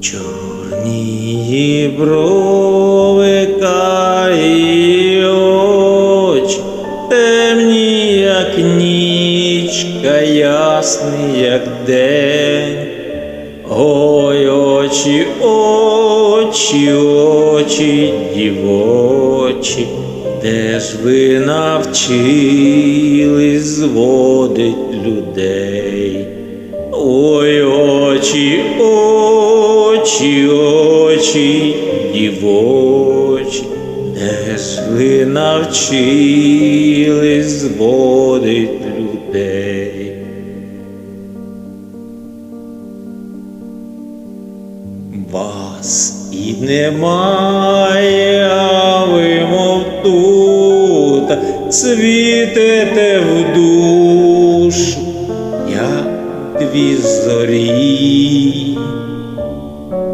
Чорні брови карі очі, темні, як нічка, ясний, як день. Ой, очі, очі, очі, дівочі, де ж ви навчились зводить людей? Ой, очі, очі, очі, дівочі, де ж ви навчились зводить людей? Вас і немає, а ви мов тут, світите в душу, як дві зорі.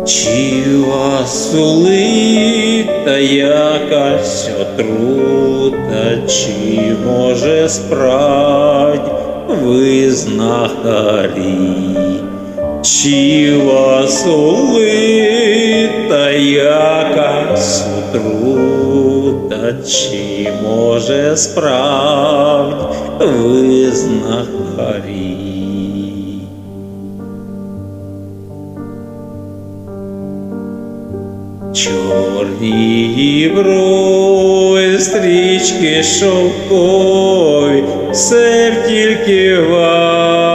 Чи вас улита якась отрута, чи може справді ви знахарі? Чи вас улита якась отрута, чи може справді ви знахарі? Чорні брови, стрічки шовкові, все тільки вами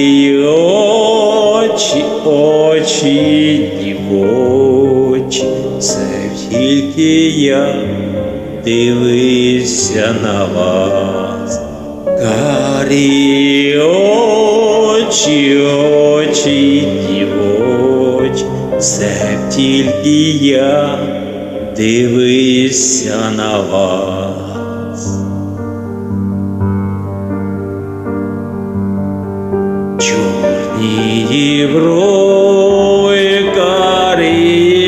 Карі очі, очі дівочі, б тільки я дивився на вас. Карі очі, очі, дівочі, б тільки я дивився на вас. Брови, карі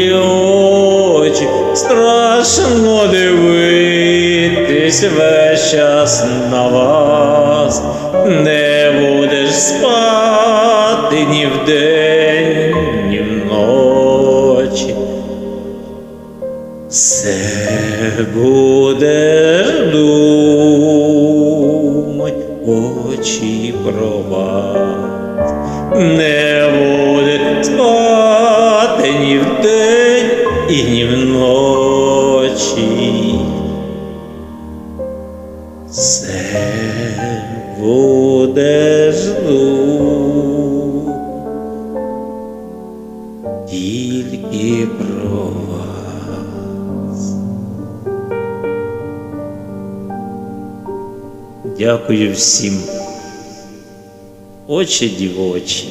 страшно дивитись весь час на вас, не будеш спати ні вдень, ні вночі. Все будеш думать, очі про вас. Не буде спати ні вдень і ні вночі. Все будеш думать тільки про вас. Дякую всім. Очі дівочі.